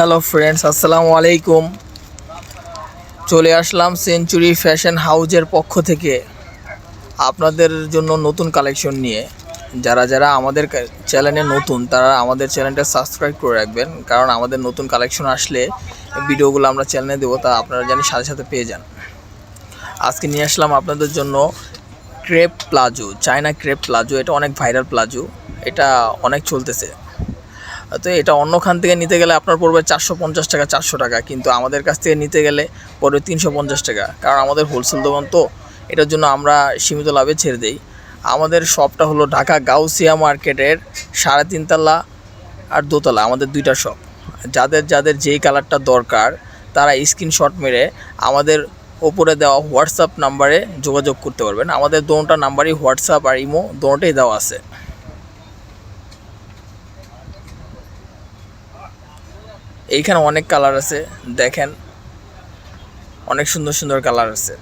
Hello friends আসসালামু আলাইকুম চলে আসলাম সেঞ্চুরি ফ্যাশন হাউজের পক্ষ থেকে। আপনাদের জন্য নতুন কালেকশন নিয়ে। যারা যারা আমাদের চ্যানেলে নতুন, তারা আমাদের চ্যানেলটা সাবস্ক্রাইব করে রাখবেন। কারণ আমাদের নতুন কালেকশন আসলে ভিডিওগুলো আমরা চ্যানেলে দেবো, তা আপনারা জানি সাথে সাথে পেয়ে যান। আজকে নিয়ে আসলাম আপনাদের জন্য crepe palazzo China crepe palazzo এটা অনেক ভাইরাল প্লাজো এটা অনেক চলতেছে। তো এটা অন্যখান থেকে নিতে গেলে আপনার পড়বে চারশো পঞ্চাশ টাকা, চারশো টাকা। কিন্তু আমাদের কাছ থেকে নিতে গেলে পড়বে তিনশো পঞ্চাশ টাকা। কারণ আমাদের হোলসেল দোকান তো, এটার জন্য আমরা সীমিত লাভে ছেড়ে দিই। আমাদের শপটা হলো ঢাকা গাউসিয়া মার্কেটের সাড়ে তিনতলা আর দোতলা, আমাদের দুইটা শপ যাদের যাদের যেই কালারটা দরকার, তারা স্ক্রিনশট মেরে আমাদের ওপরে দেওয়া হোয়াটসঅ্যাপ নাম্বারে যোগাযোগ করতে পারবেন। আমাদের দোনোটা নাম্বারই হোয়াটসঅ্যাপ আর ইমো দোনোটাই দেওয়া আছে। এইখানে অনেক কালার আছে দেখেন। অনেক সুন্দর সুন্দর কালার আছে।